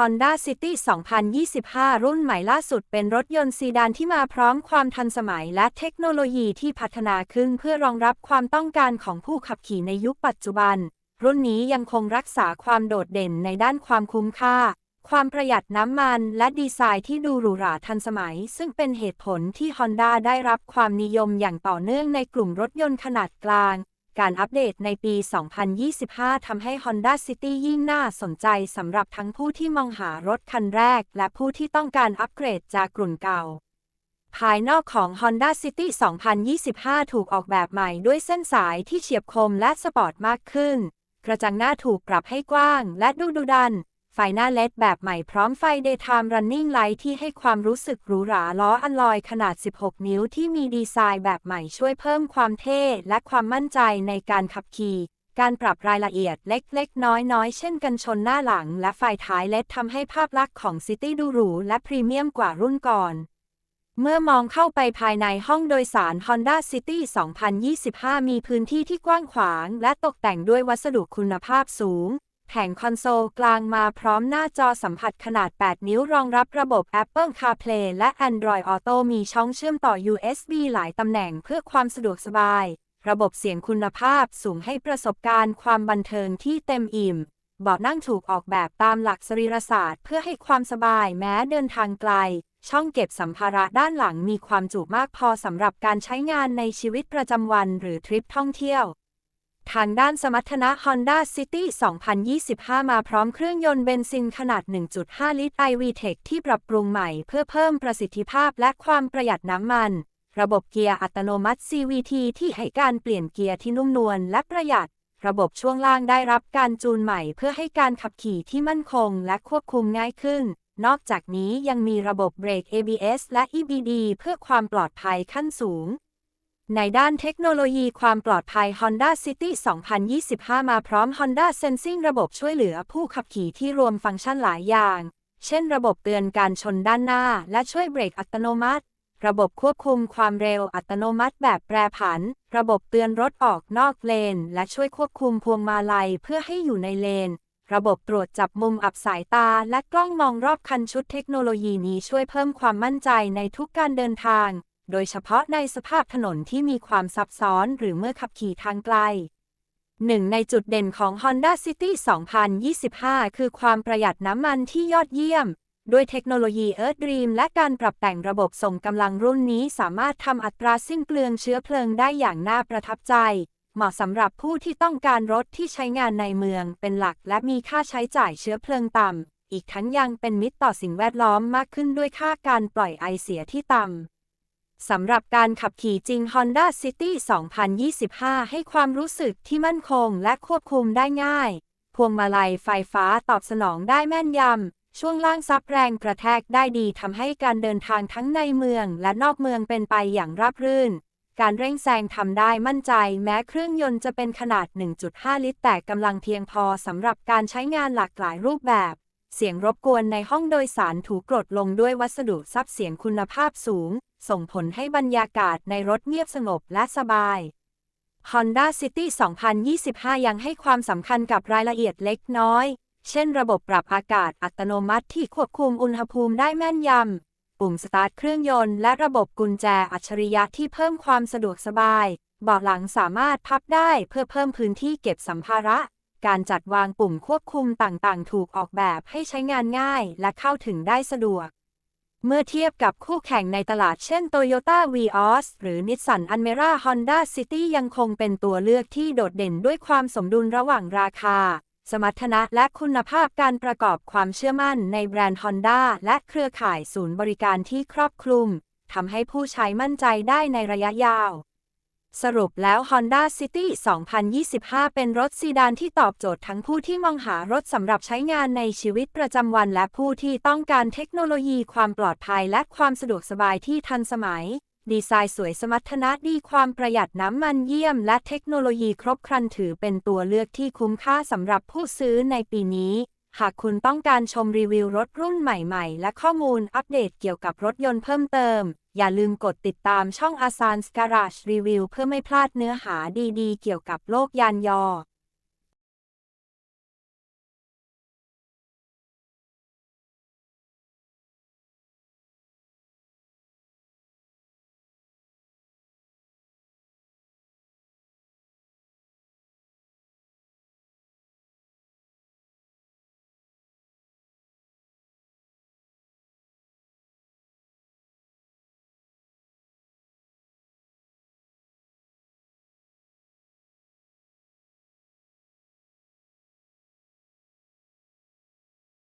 Honda City 2025 รุ่นใหม่ล่าสุดเป็นรถยนต์ซีดานที่มาพร้อมความทันสมัยและเทคโนโลยีที่พัฒนาขึ้นเพื่อรองรับความต้องการของผู้ขับขี่ในยุคปัจจุบัน รุ่นนี้ยังคงรักษาความโดดเด่นในด้านความคุ้มค่า ความประหยัดน้ำมันและดีไซน์ที่ดูหรูหราทันสมัย ซึ่งเป็นเหตุผลที่ Honda ได้รับความนิยมอย่างต่อเนื่องในกลุ่มรถยนต์ขนาดกลาง การอัปเดตในปี 2025 ทำให้ Honda City ยิ่งน่าสนใจสำหรับทั้งผู้ที่มองหารถคันแรก และผู้ที่ต้องการอัปเกรดจากกลุ่นเก่า ภายนอกของ Honda City 2025 ถูกออกแบบใหม่ด้วยเส้นสายที่เฉียบคมและสปอร์ตมากขึ้น กระจังหน้าถูกปรับให้กว้างและดูดุดัน ไฟหน้าเลดแบบใหม่พร้อมไฟ Daytime Running Light ที่ให้ความรู้สึกหรูหราล้ออัลลอยขนาด 16 นิ้วที่มีดีไซน์แบบใหม่ช่วยเพิ่มความเท่และความมั่นใจในการขับขี่ การปรับรายละเอียดเล็ก ๆ น้อยๆ เช่นกันชนหน้าหลังและไฟท้ายเลดทำให้ภาพลักษณ์ของซิตี้ดูหรูและพรีเมียมกว่ารุ่นก่อนเมื่อมองเข้าไปภายในห้องโดยสาร Honda City 2025 มีพื้นที่ที่กว้างขวาง และตกแต่งด้วยวัสดุคุณภาพสูง แผงคอนโซลกลางมาพร้อมหน้าจอสัมผัสขนาด 8 นิ้วรองรับระบบ Apple CarPlay และ Android Auto มีช่องเชื่อมต่อ USB หลายตำแหน่งเพื่อความสะดวกสบาย ระบบเสียงคุณภาพสูงให้ประสบการณ์ความบันเทิงที่เต็มอิ่ม เบาะนั่งถูกออกแบบตามหลักสรีรศาสตร์ เพื่อให้ความสบายแม้เดินทางไกล ช่องเก็บสัมภาระด้านหลังมีความจุมากพอสำหรับการใช้งานในชีวิตประจำวันหรือทริปท่องเที่ยว ทางด้านสมรรถนะ Honda City 2025 มาพร้อมเครื่องยนต์เบนซินขนาด 1.5 ลิตร iVTEC ที่ปรับปรุงใหม่เพื่อเพิ่มประสิทธิภาพและความประหยัดน้ำมัน ระบบเกียร์อัตโนมัติ CVT ที่ให้การเปลี่ยนเกียร์ที่นุ่มนวลและประหยัด ระบบช่วงล่างได้รับการจูนใหม่เพื่อให้การขับขี่ที่มั่นคงและควบคุมง่ายขึ้น นอกจากนี้ยังมีระบบเบรก ABS และ EBD เพื่อความปลอดภัยขั้นสูง ในด้านเทคโนโลยีความปลอดภัย Honda City 2025 มาพร้อม Honda Sensing ระบบช่วยเหลือผู้ขับขี่ที่รวมฟังก์ชันหลายอย่าง เช่นระบบเตือนการชนด้านหน้า และช่วยเบรกอัตโนมัติ ระบบควบคุมความเร็วอัตโนมัติแบบแปรผัน ระบบเตือนรถออกนอกเลน และช่วยควบคุมพวงมาลัยเพื่อให้อยู่ในเลน ระบบตรวจจับมุมอับสายตา และกล้องมองรอบคันชุดเทคโนโลยีนี้ช่วยเพิ่มความมั่นใจในทุกการเดินทาง โดยเฉพาะในสภาพถนนที่มีความซับซ้อนหรือเมื่อขับขี่ทางไกล หนึ่งในจุดเด่นของ Honda City 2025 คือความประหยัดน้ำมันที่ยอดเยี่ยม ด้วยเทคโนโลยี Earth Dream และการปรับแต่งระบบส่งกำลังรุ่นนี้สามารถทำอัตราสิ้นเปลืองเชื้อเพลิงได้อย่างน่าประทับใจ เหมาะสำหรับผู้ที่ต้องการรถที่ใช้งานในเมืองเป็นหลักและมีค่าใช้จ่ายเชื้อเพลิงต่ำอีกทั้งยังเป็นมิตรต่อสิ่งแวดล้อมมากขึ้นด้วยค่าการปล่อยไอเสียที่ต่ำ สำหรับการขับขี่จริง Honda City 2025 ให้ความรู้สึกที่มั่นคงและควบคุมได้ง่าย พวงมาลัยไฟฟ้าตอบสนองได้แม่นยำ ช่วงล่างซับแรงกระแทกได้ดีทำให้การเดินทางทั้งในเมืองและนอกเมืองเป็นไปอย่างราบรื่น การเร่งแซงทำได้มั่นใจ แม้เครื่องยนต์จะเป็นขนาด 1.5 ลิตร แต่กำลังเพียงพอสำหรับการใช้งานหลากหลายรูปแบบเสียงรบกวนในห้องโดยสารถูกกรดลงด้วยวัสดุซับเสียงคุณภาพสูง ส่งผลให้บรรยากาศในรถเงียบสงบและสบาย Honda City 2025 ยังให้ความสำคัญกับรายละเอียดเล็กน้อย เช่นระบบปรับอากาศอัตโนมัติที่ควบคุมอุณหภูมิได้แม่นยำ ปุ่มสตาร์ทเครื่องยนต์และระบบกุญแจอัจฉริยะที่เพิ่มความสะดวกสบายเบาะหลังสามารถพับได้เพื่อเพิ่มพื้นที่เก็บสัมภาระ การจัดวางปุ่มควบคุมต่างๆ ถูกออกแบบให้ใช้งานง่ายและเข้าถึงได้สะดวก เมื่อเทียบกับคู่แข่งในตลาดเช่น Toyota Vios หรือ Nissan Almera Honda City ยังคงเป็นตัวเลือกที่โดดเด่นด้วยความสมดุลระหว่างราคา สมรรถนะและคุณภาพการประกอบความเชื่อมั่นในแบรนด์ Honda และเครือข่ายศูนย์บริการที่ครอบคลุมทำให้ผู้ใช้มั่นใจได้ในระยะยาว สรุปแล้ว Honda City 2025 เป็นรถซีดานที่ตอบโจทย์ทั้งผู้ที่มองหารถสำหรับใช้งานในชีวิตประจำวันและผู้ที่ต้องการเทคโนโลยีความปลอดภัยและความสะดวกสบายที่ทันสมัย ดีไซน์สวยสมรรถนะดีความประหยัดน้ำมันเยี่ยม และเทคโนโลยีครบครันถือเป็นตัวเลือกที่คุ้มค่าสำหรับผู้ซื้อในปีนี้ หากคุณต้องการชมรีวิวรถรุ่นใหม่ ๆ และข้อมูลอัปเดตเกี่ยวกับรถยนต์เพิ่มเติม อย่าลืมกดติดตามช่อง a s a n s Garage Review เพื่อไม่พลาดเนื้อหาดีๆ เกี่ยวกับโลกยานยอ